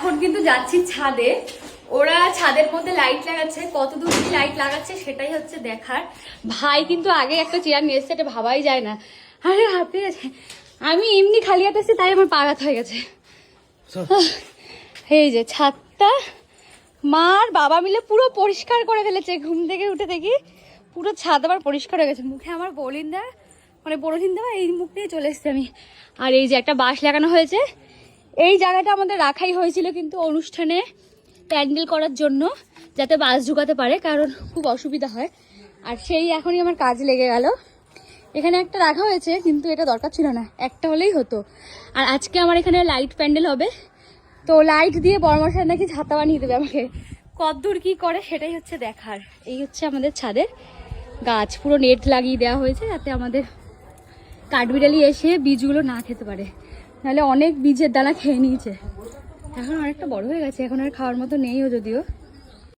এখন কিন্তু যাচ্ছি ছাদে। ওরা ছাদের মধ্যে লাইট লাগাচ্ছে কত দূর কি লাইট লাগাচ্ছে সেটাই হচ্ছে দেখার। ভাই কিন্তু আগে একটা চেয়ার নিয়ে এসছে এটা ভাবাই যায় না। আরে হাঁপে গেছে আমি এমনি খালি হাতে এসেছি তাই আমার পা ব্যথা হয়ে গেছে। এই যে ছাদটা মার বাবা মিলে পুরো পরিষ্কার করে ফেলেছে ঘুম থেকে উঠে দেখি পুরো ছাদ আবার পরিষ্কার হয়ে গেছে। মুখে আমার বলিন্দা মানে বড়দিন দেওয়া এই মুখ দিয়ে চলে এসেছি আমি। আর এই যে একটা বাঁশ লাগানো হয়েছে এই জায়গাটা আমাদের রাখাই হয়েছিল কিন্তু অনুষ্ঠানে প্যান্ডেল করার জন্য যাতে বাস ঢুকাতে পারে, কারণ খুব অসুবিধা হয়। আর সেই এখনই আমার কাজ লেগে গেল। এখানে একটা রাখা হয়েছে, কিন্তু এটা দরকার ছিল না। একটা হলেই হতো। আর আজকে আমার এখানে লাইট প্যান্ডেল হবে। তো লাইট দিয়ে বড়মশাই নাকি ছাতা বানিয়ে দেবে আমাকে। কতদূর কি করে, সেটাই হচ্ছে দেখার। এই হচ্ছে আমাদের ছাদের। গাছ পুরো নেট লাগিয়ে দেওয়া হয়েছে, যাতে আমাদের কাঠবিড়ালি এসে বীজগুলো না খেতে পারে। নাহলে অনেক বীজের দানা খেয়ে নিয়েছে। এখন অনেকটা বড় হয়ে গেছে, এখন আর খাওয়ার মতো নেইও যদিও।